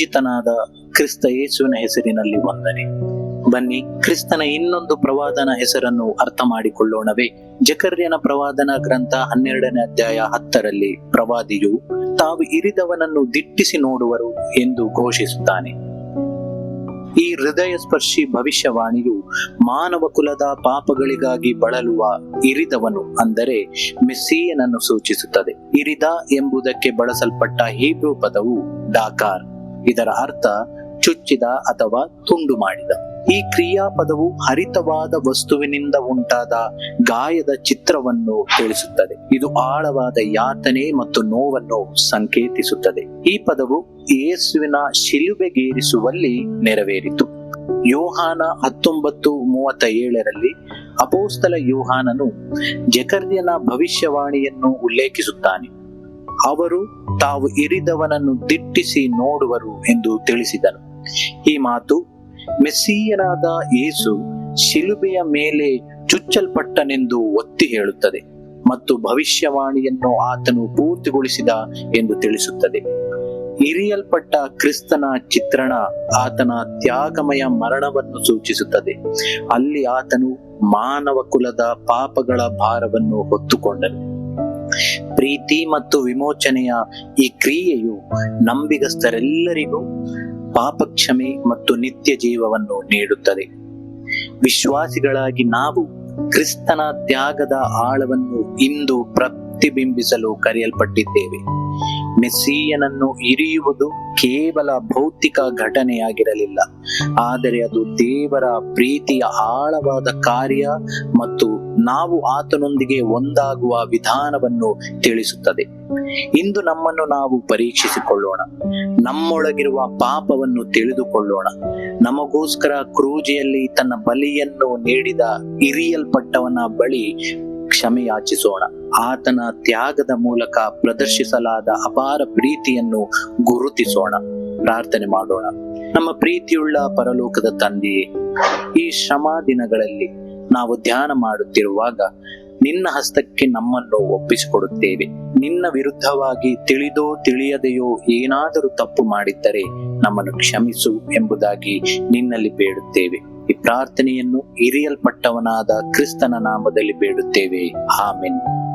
ಪೂಜಿತನಾದ ಕ್ರಿಸ್ತ ಯೇಸುವಿನ ಹೆಸರಿನಲ್ಲಿ ವಂದನೆ. ಬನ್ನಿ, ಕ್ರಿಸ್ತನ ಇನ್ನೊಂದು ಪ್ರವಾದನ ಹೆಸರನ್ನು ಅರ್ಥ ಮಾಡಿಕೊಳ್ಳೋಣವೇ. ಜಕರ್ಯನ ಪ್ರವಾದನ ಗ್ರಂಥ ಹನ್ನೆರಡನೇ ಅಧ್ಯಾಯ ಹತ್ತರಲ್ಲಿ, ಪ್ರವಾದಿಯು ತಾವು ಇರಿದವನನ್ನು ದಿಟ್ಟಿಸಿ ನೋಡುವರು ಎಂದು ಘೋಷಿಸುತ್ತಾನೆ. ಈ ಹೃದಯ ಸ್ಪರ್ಶಿ ಭವಿಷ್ಯವಾಣಿಯು ಮಾನವ ಕುಲದ ಪಾಪಗಳಿಗಾಗಿ ಬಳಲುವ ಇರಿದವನು ಅಂದರೆ ಮೆಸ್ಸಿಯನನ್ನು ಸೂಚಿಸುತ್ತದೆ. ಇರಿದ ಎಂಬುದಕ್ಕೆ ಬಳಸಲ್ಪಟ್ಟ ಹೀಬ್ರೂ ಪದವು ಡಾಕಾರ್. ಇದರ ಅರ್ಥ ಚುಚ್ಚಿದ ಅಥವಾ ತುಂಡು ಮಾಡಿದ. ಈ ಕ್ರಿಯಾಪದವು ಹರಿತವಾದ ವಸ್ತುವಿನಿಂದ ಉಂಟಾದ ಗಾಯದ ಚಿತ್ರವನ್ನು ತಿಳಿಸುತ್ತದೆ. ಇದು ಆಳವಾದ ಯಾತನೆ ಮತ್ತು ನೋವನ್ನು ಸಂಕೇತಿಸುತ್ತದೆ. ಈ ಪದವು ಯೇಸುವಿನ ಶಿಲುಬೆಗೇರಿಸುವಲ್ಲಿ ನೆರವೇರಿತು. ಯೋಹಾನ ಹತ್ತೊಂಬತ್ತು ಮೂವತ್ತ ಏಳರಲ್ಲಿ ಅಪೋಸ್ತಲ ಯೋಹಾನನು ಜಕರ್ಯನ ಭವಿಷ್ಯವಾಣಿಯನ್ನು ಉಲ್ಲೇಖಿಸುತ್ತಾನೆ. ಅವರು ತಾವು ಇರಿದವನನ್ನು ದಿಟ್ಟಿಸಿ ನೋಡುವರು ಎಂದು ತಿಳಿಸಿದನು. ಈ ಮಾತು ಮೆಸ್ಸೀಯನಾದ ಯೇಸು ಶಿಲುಬೆಯ ಮೇಲೆ ಚುಚ್ಚಲ್ಪಟ್ಟನೆಂದು ಒತ್ತಿ ಹೇಳುತ್ತದೆ ಮತ್ತು ಭವಿಷ್ಯವಾಣಿಯನ್ನು ಆತನು ಪೂರ್ತಿಗೊಳಿಸಿದ ಎಂದು ತಿಳಿಸುತ್ತದೆ. ಇರಿಯಲ್ಪಟ್ಟ ಕ್ರಿಸ್ತನ ಚಿತ್ರಣ ಆತನ ತ್ಯಾಗಮಯ ಮರಣವನ್ನು ಸೂಚಿಸುತ್ತದೆ. ಅಲ್ಲಿ ಆತನು ಮಾನವ ಕುಲದ ಪಾಪಗಳ ಭಾರವನ್ನು ಹೊತ್ತುಕೊಂಡನು. ಪ್ರೀತಿ ಮತ್ತು ವಿಮೋಚನೆಯ ಈ ಕ್ರಿಯೆಯು ನಂಬಿಗಸ್ಥರೆಲ್ಲರಿಗೂ ಪಾಪಕ್ಷಮೆ ಮತ್ತು ನಿತ್ಯ ಜೀವವನ್ನು ನೀಡುತ್ತದೆ. ವಿಶ್ವಾಸಿಗಳಾಗಿ ನಾವು ಕ್ರಿಸ್ತನ ತ್ಯಾಗದ ಆಳವನ್ನು ಇಂದು ಪ್ರತಿಬಿಂಬಿಸಲು ಕರೆಯಲ್ಪಟ್ಟಿದ್ದೇವೆ. ಮೆಸ್ಸಿಯನನ್ನು ಇರಿಯುವುದು ಕೇವಲ ಭೌತಿಕ ಘಟನೆಯಾಗಿರಲಿಲ್ಲ. ಆದರೆ ಅದು ದೇವರ ಪ್ರೀತಿಯ ಆಳವಾದ ಕಾರ್ಯ ಮತ್ತು ನಾವು ಆತನೊಂದಿಗೆ ಒಂದಾಗುವ ವಿಧಾನವನ್ನು ತಿಳಿಸುತ್ತದೆ. ಇಂದು ನಮ್ಮನ್ನು ನಾವು ಪರೀಕ್ಷಿಸಿಕೊಳ್ಳೋಣ. ನಮ್ಮೊಳಗಿರುವ ಪಾಪವನ್ನು ತಿಳಿದುಕೊಳ್ಳೋಣ. ನಮಗೋಸ್ಕರ ಕ್ರೂಜಿಯಲ್ಲಿ ತನ್ನ ಬಲಿಯನ್ನು ನೀಡಿದ ಇರಿಯಲ್ಪಟ್ಟವನ ಬಳಿ ಕ್ಷಮೆಯಾಚಿಸೋಣ. ಆತನ ತ್ಯಾಗದ ಮೂಲಕ ಪ್ರದರ್ಶಿಸಲಾದ ಅಪಾರ ಪ್ರೀತಿಯನ್ನು ಗುರುತಿಸೋಣ. ಪ್ರಾರ್ಥನೆ ಮಾಡೋಣ. ನಮ್ಮ ಪ್ರೀತಿಯುಳ್ಳ ಪರಲೋಕದ ತಂದೆಯೇ, ಈ ಶ್ರಮ ದಿನಗಳಲ್ಲಿ ನಾವು ಧ್ಯಾನ ಮಾಡುತ್ತಿರುವಾಗ ನಿನ್ನ ಹಸ್ತಕ್ಕೆ ನಮ್ಮನ್ನು ಒಪ್ಪಿಸಿಕೊಡುತ್ತೇವೆ. ನಿನ್ನ ವಿರುದ್ಧವಾಗಿ ತಿಳಿದೋ ತಿಳಿಯದೆಯೋ ಏನಾದರೂ ತಪ್ಪು ಮಾಡಿದ್ದರೆ ನಮ್ಮನ್ನು ಕ್ಷಮಿಸು ಎಂಬುದಾಗಿ ನಿನ್ನಲ್ಲಿ ಬೇಡುತ್ತೇವೆ. ಈ ಪ್ರಾರ್ಥನೆಯನ್ನು ಇರಿಯಲ್ಪಟ್ಟವನಾದ ಕ್ರಿಸ್ತನ ನಾಮದಲ್ಲಿ ಬೇಡುತ್ತೇವೆ. ಆಮೆನ್.